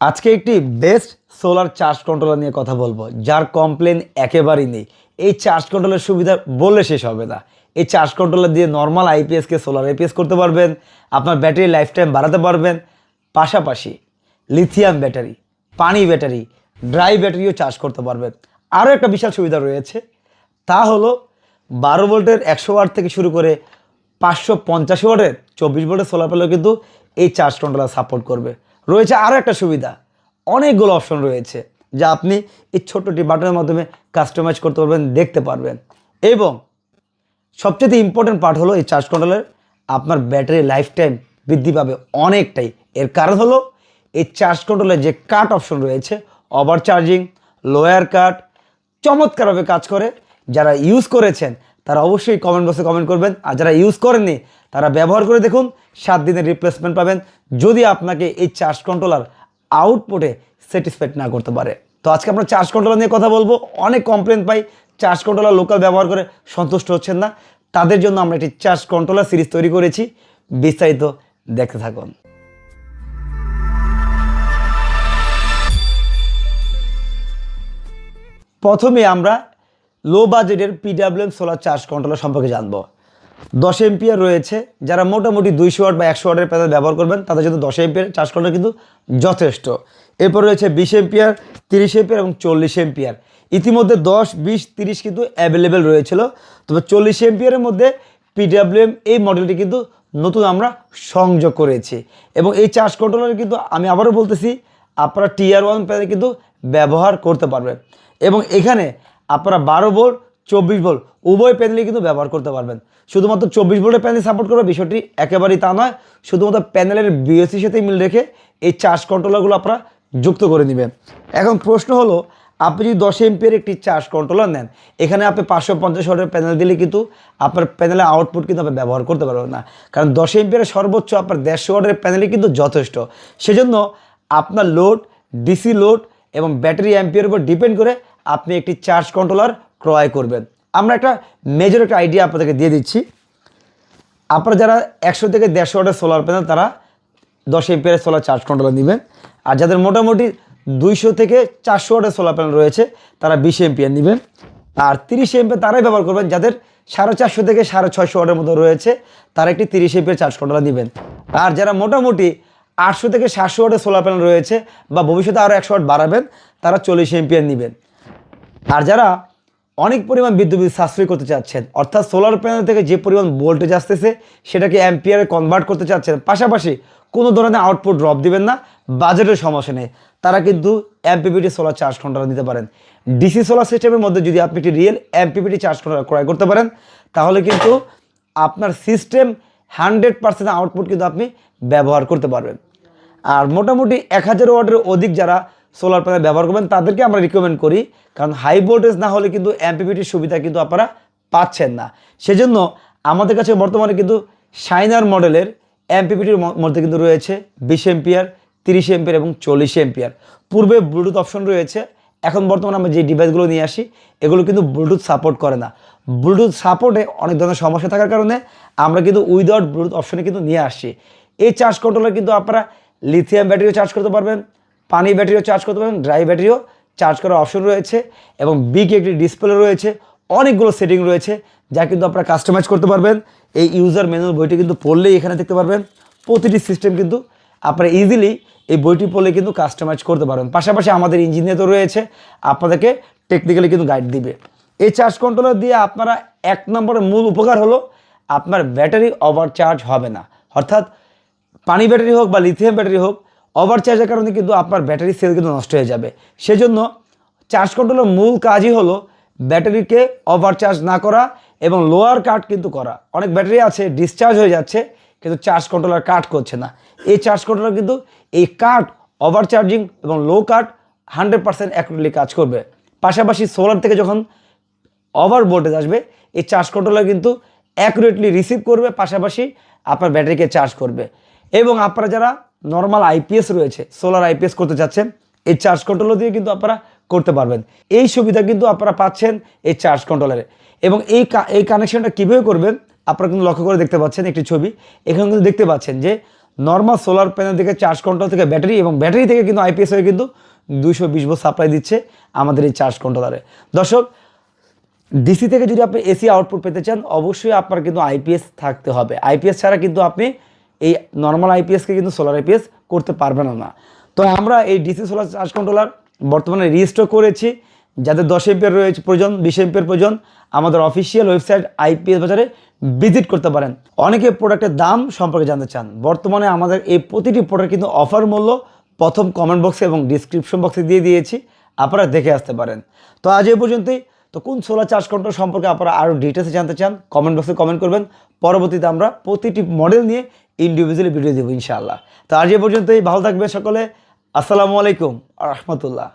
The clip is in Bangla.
আজকে একটি বেস্ট সোলার চার্জ কন্ট্রোলার নিয়ে কথা বলব, যার কমপ্লেন একেবারেই নেই। এই চার্জ কন্ট্রোলের সুবিধা বললে শেষ হবে না। এই চার্জ কন্ট্রোলার দিয়ে নর্মাল আইপিএসকে সোলার আইপিএস করতে পারবেন, আপনার ব্যাটারি লাইফ টাইম বাড়াতে পারবেন। পাশাপাশি লিথিয়াম ব্যাটারি পানি ব্যাটারি ড্রাই ব্যাটারিও চার্জ করতে পারবেন। আরও একটা বিশাল সুবিধা রয়েছে, তা হলো বারো ভোল্টের একশো ওয়াট থেকে শুরু করে পাঁচশো পঞ্চাশ ওয়াটের চব্বিশ ভোল্টের সোলার প্যানেল কিন্তু এই চার্জ কন্ট্রোলার সাপোর্ট করবে। রয়েছে আরও একটা সুবিধা। অনেকগুলো অপশন রয়েছে যা আপনি এই ছোট্টটি বাটনের মাধ্যমে কাস্টমাইজ করতে পারবেন, দেখতে পারবেন। এবং সবচেয়ে ইম্পর্টেন্ট পার্ট হলো এই চার্জ কন্ট্রোলের আপনার ব্যাটারি লাইফ টাইম বৃদ্ধি পাবে অনেকটাই। এর কারণ হলো এই চার্জ কন্ট্রোলের যে কাট অপশন রয়েছে ওভার চার্জিং লোয়ার কাট চমৎকারভাবে কাজ করে। যারা ইউজ করেছেন তারা অবশ্যই কমেন্ট বক্সে কমেন্ট করবেন। আর যারা ইউজ করেননি, তারা ব্যবহার করে দেখুন, সাত দিনের রিপ্লেসমেন্ট পাবেন, যদি আপনাকে এই চার্জ কন্ট্রোলার আউটপুটে স্যাটিসফাইড না করতে পারে। তো আজকে আমরা চার্জ কন্ট্রোলার নিয়ে কথা বলব। অনেক কমপ্লেন পাই চার্জ কন্ট্রোলার লোকাল ব্যবহার করে সন্তুষ্ট হচ্ছেন না। তাদের জন্য আমরা একটি চার্জ কন্ট্রোলার সিরিজ তৈরি করেছি। বিস্তারিত দেখতে থাকুন। প্রথমে আমরা লো বাজেটের পিডাব্লিউএম সোলার চার্জ কন্ট্রোলার সম্পর্কে জানব। দশ এমপিয়ার রয়েছে। যারা মোটামুটি দুইশো ওয়াট বা একশো ওয়াটের প্যানেল ব্যবহার করবেন, তাদের জন্য দশ এমপিয়ার চার্জ কন্ট্রোলার কিন্তু যথেষ্ট। এরপর রয়েছে বিশ এমপিয়ার তিরিশ এমপিয়ার এবং চল্লিশ এমপিয়ার ইতিমধ্যে দশ, বিশ, তিরিশ কিন্তু অ্যাভেলেবেল রয়েছিল। তবে চল্লিশ এমপিয়ারের মধ্যে পিডাব্লিউএম এই মডেলটি কিন্তু নতুন আমরা সংযোগ করেছি। এবং এই চার্জ কন্ট্রোলার কিন্তু আমি আবারও বলতেছি, আপনারা টিয়ার ওয়ান প্যানেল কিন্তু ব্যবহার করতে পারবেন। এবং এখানে আপনারা বারো ভোল্ট, চব্বিশ ভোল্ট, উভয় প্যানেলই কিন্তু ব্যবহার করতে পারবেন। শুধুমাত্র চব্বিশ ভোল্টের প্যানেল সাপোর্ট করবে, বিষয়টি একেবারেই তা নয়। শুধুমাত্র প্যানেলের বিএসসির সাথে মিল রেখে এই চার্জ কন্ট্রোলারগুলো আপনারা যুক্ত করে নেবেন। এখন প্রশ্ন হলো, আপনি যদি দশ এমপির একটি চার্জ কন্ট্রোলার নেন, এখানে আপনি পাঁচশো পঞ্চাশ ওয়াটের প্যানেল দিলে কিন্তু আপনার প্যানেলের আউটপুট কিন্তু আপনি ব্যবহার করতে পারবেন না। কারণ দশ এমপিয়ারের সর্বোচ্চ আপনার দেড়শো ওয়াটের প্যানেলই কিন্তু যথেষ্ট। সেজন্য আপনার লোড ডিসি লোড এবং ব্যাটারি অ্যাম্পিয়ার উপর ডিপেন্ড করে আপনি একটি চার্জ কন্ট্রোলার ক্রয় করবেন। আমরা একটা মেজর একটা আইডিয়া আপনাদেরকে দিয়ে দিচ্ছি। আপনারা যারা একশো থেকে দেড়শো ওয়াটের সোলার প্যানেল তারা দশ এমপিয়ারের সোলার চার্জ কন্ট্রোলার নেবেন। আর যাদের মোটামুটি দুইশো থেকে চারশো ওয়াটের সোলার প্যানেল রয়েছে, তারা বিশ এমপিয়ার নেবেন। আর তিরিশ এমপিয়ার তারাই ব্যবহার করবেন, যাদের সাড়ে চারশো থেকে সাড়ে ছয়শো ওয়াটের মতো রয়েছে, তারা একটি তিরিশ এমপিয়ার চার্জ কন্ট্রোলার নেবেন। আর যারা মোটামুটি আটশো থেকে সাতশো ওয়াটের সোলার প্যানেল রয়েছে বা ভবিষ্যতে আরও একশো ওয়াট বাড়াবেন, তারা চল্লিশ এমপিয়ার নেবেন। আর যারা অনেক পরিমাণ বিদ্যুৎ সাশ্রয় করতে চাচ্ছেন, অর্থাৎ সোলার প্যানেল থেকে যে পরিমাণ ভোল্টেজ আসতেছে, সেটাকে অ্যাম্পিয়ারে কনভার্ট করতে চাচ্ছেন, পাশাপাশি কোনো ধরনের আউটপুট ড্রপ দিবেন না বাজেটের সমস্যা নেই। তারা কিন্তু এমপিপিটি সোলার চার্জ কন্ট্রোলার নিতে পারেন। ডিসি সোলার সিস্টেমের মধ্যে যদি আপনি একটি রিয়েল এমপিপিটি চার্জ কন্ট্রোলার ক্রয় করতে পারেন, তাহলে কিন্তু আপনার সিস্টেম হান্ড্রেড পার্সেন্ট আউটপুট কিন্তু আপনি ব্যবহার করতে পারবেন। আর মোটামুটি এক হাজার ওয়াটের অধিক যারা সোলার প্যানেল ব্যবহার করবেন, তাদেরকে আমরা রিকমেন্ড করি। কারণ হাই ভোল্টেজ না হলে কিন্তু এমপিপিটির সুবিধা কিন্তু আপনারা পাচ্ছেন না। সেজন্য আমাদের কাছে বর্তমানে কিন্তু শাইনার মডেলের এমপিপিটির মধ্যে কিন্তু রয়েছে বিশ এমপিয়ার তিরিশ এমপিয়ার এবং চল্লিশ এমপিয়ার পূর্বে ব্লুটুথ অপশন রয়েছে, এখন বর্তমানে আমরা যে ডিভাইসগুলো নিয়ে আসি, এগুলো কিন্তু ব্লুটুথ সাপোর্ট করে না। ব্লুটুথ সাপোর্টে অনেক ধরনের সমস্যা থাকার কারণে আমরা কিন্তু উইদাউট ব্লুটুথ অপশনে কিন্তু নিয়ে আসছি এই চার্জ কন্ট্রোলার কিন্তু আপনারা লিথিয়াম ব্যাটারিও চার্জ করতে পারবেন পানি ব্যাটারিও চার্জ করতে পারবেন ড্রাই ব্যাটারিও চার্জ করার অপশন রয়েছে এবং বিগ একটি ডিসপ্লে রয়েছে, অনেকগুলো সেটিং রয়েছে যা কিন্তু আপনারা কাস্টমাইজ করতে পারবেন। এই ইউজার ম্যানুয়াল বইটি কিন্তু পড়লেই এখানে দেখতে পারবেন, প্রতিটি সিস্টেম কিন্তু আপনারা ইজিলি এই বইটি পড়লে কিন্তু কাস্টমাইজ করতে পারবেন। পাশাপাশি আমাদের ইঞ্জিনিয়ার তো রয়েছে, আপনাদেরকে টেকনিক্যালি কিন্তু গাইড দিবে। এই চার্জ কন্ট্রোলার দিয়ে আপনারা এক নম্বরের মূল উপকার হলো, আপনার ব্যাটারি ওভার চার্জ হবে না। অর্থাৎ পানি ব্যাটারি হোক বা লিথিয়াম ব্যাটারি হোক ওভারচার্জের কারণে কিন্তু আপনার ব্যাটারি সেল কিন্তু নষ্ট হয়ে যাবে। সেজন্য চার্জ কন্ট্রোলের মূল কাজই হলো ব্যাটারিকে ওভার চার্জ না করা এবং লোয়ার কাট কিন্তু করা। অনেক ব্যাটারি আছে ডিসচার্জ হয়ে যাচ্ছে, কিন্তু চার্জ কন্ট্রোলার কাট করছে না। এই চার্জ কন্ট্রোলার কিন্তু এই কাট ওভার চার্জিং এবং low cut hundred percent accurately কাজ করবে। পাশাপাশি সোলার থেকে যখন ওভার ভোল্টেজ আসবে, এই চার্জ কন্ট্রোলার কিন্তু অ্যাকুরেটলি রিসিভ করবে, পাশাপাশি আপনার ব্যাটারিকে চার্জ করবে। এবং আপনারা যারা নর্মাল আইপিএস রয়েছে সোলার আইপিএস করতে চাচ্ছেন, এই চার্জ কন্ট্রোলার দিয়ে কিন্তু আপনারা করতে পারবেন। এই সুবিধা কিন্তু আপনারা পাচ্ছেন এই চার্জ কন্ট্রোলারে এবং এই এই কানেকশনটা কীভাবে করবেন, আপনারা কিন্তু লক্ষ্য করে দেখতে পাচ্ছেন একটি ছবি। এখানে কিন্তু দেখতে পাচ্ছেন যে নর্মাল সোলার প্যানেল থেকে চার্জ কন্ট্রোল থেকে ব্যাটারি এবং ব্যাটারি থেকে কিন্তু আইপিএস হয়ে কিন্তু দুইশো বিশ ভোল্ট সাপ্লাই দিচ্ছে আমাদের এই চার্জ কন্ট্রোলারে দর্শক ডিসি থেকে যদি আপনি এসি আউটপুট পেতে চান, অবশ্যই আপনার কিন্তু আইপিএস থাকতে হবে। আইপিএস ছাড়া কিন্তু আপনি এই নর্মাল আইপিএসকে কিন্তু সোলার আইপিএস করতে পারবেন না তো আমরা এই ডিসি সোলার চার্জ কন্ট্রোলার বর্তমানে রিস্টোর করেছি। যাদের দশ এম্পিয়ার রয়েছে প্রয়োজন, বিশ এম্পিয়ার প্রয়োজন, আমাদের অফিসিয়াল ওয়েবসাইট আইপিএস বাজারে ভিজিট করতে পারেন। অনেকে প্রোডাক্টের দাম সম্পর্কে জানতে চান। বর্তমানে আমাদের এই প্রতিটি প্রোডাক্ট কিন্তু অফার মূল্য প্রথম কমেন্ট বক্সে এবং ডিসক্রিপশন বক্সে দিয়ে দিয়েছি। আপনারা দেখে আসতে পারেন। তো আজ এই পর্যন্তই। তো কোন সোলার চার্জ কন্ট্রোল সম্পর্কে আপনারা আরও ডিটেলসে জানতে চান কমেন্ট বক্সে কমেন্ট করবেন। পরবর্তীতে আমরা প্রতিটি মডেল নিয়ে ইন্ডিভিজুয়ালি ভিডিও দেবো ইনশাআল্লাহ। তো আজ এই পর্যন্তই, ভালো থাকবে সকলে। আসসালামু আলাইকুম রহমতুল্লাহ।